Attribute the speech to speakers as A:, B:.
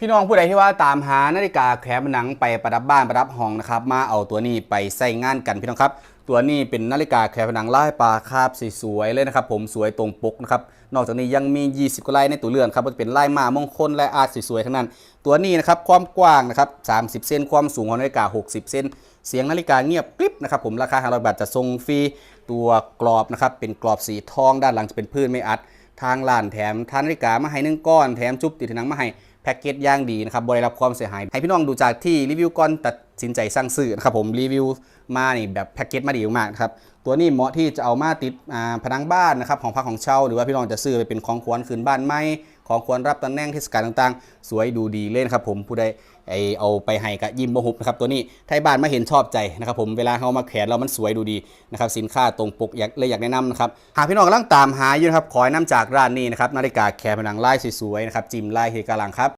A: พี่น้องผู้ใดที่ว่าตามหานาฬิกาแขวนผนังไปประดับบ้านประดับห้องนะครับ มาเอาตัวนี้ไปใส่งานกันพี่น้องครับ ตัวนี้เป็นนาฬิกาแขวนผนังลายปลาคาบสวยๆเลยนะครับ ผมสวยตรงปกนะครับนอกจากนี้ยังมี 20กว่าลายในตัวเรือนครับจะเป็นลายมามงคลและอาร์ตสวยๆทั้งนั้น ตัวนี้นะครับความกว้างนะครับ30 เซนความสูงของนาฬิกา 60 เซนเสียงนาฬิกาเงียบกริบนะครับผมราคา500บาทจะทรงฟรีตัวกรอบนะครับเป็นกรอบสีทองด้านหลังจะเป็นพื้นไม่อัด ทางร้านแถมทานนาฬิกามาให้หนึ่งก้อนแถมจุ๊บติดผนังมาให้ พ็กเกจย่างดีนะครับบริรับความเสียหาย ให้พี่น้องดูจากที่รีวิวก่อนตัดสินใจสั่งซื้อนะครับผมรีวิวมานี่แบบแพ็กเกจมาดีมากครับตัวนี้เหมาะที่จะเอามาติดผนังบ้านนะครับของพักของเช่า หรือว่าพี่น้องจะซื้อไปเป็นของขวัญคืนบ้านไหมของควรรับตำแหน่งเทศกาลต่างๆ สวยดูดีเลยนครับผมผู้ใดไอเอาไปให้กับยิ้มบ่หุบนะครับตัวนี้ไทยบ้านมาเห็นชอบใจนะครับผมเวลาเขามาแขวนเรามันสวยดูดีนะครับสินค้าตรงปกอยากเลยอยากแนะนำนะครับหากพี่น้องกำลังตามหาอยู่นะครับขอแนะนำจากร้านนี้นะครับนาฬิกาแขวนผนังลายสวยๆนะครับจิมลายเฮกาลังครับ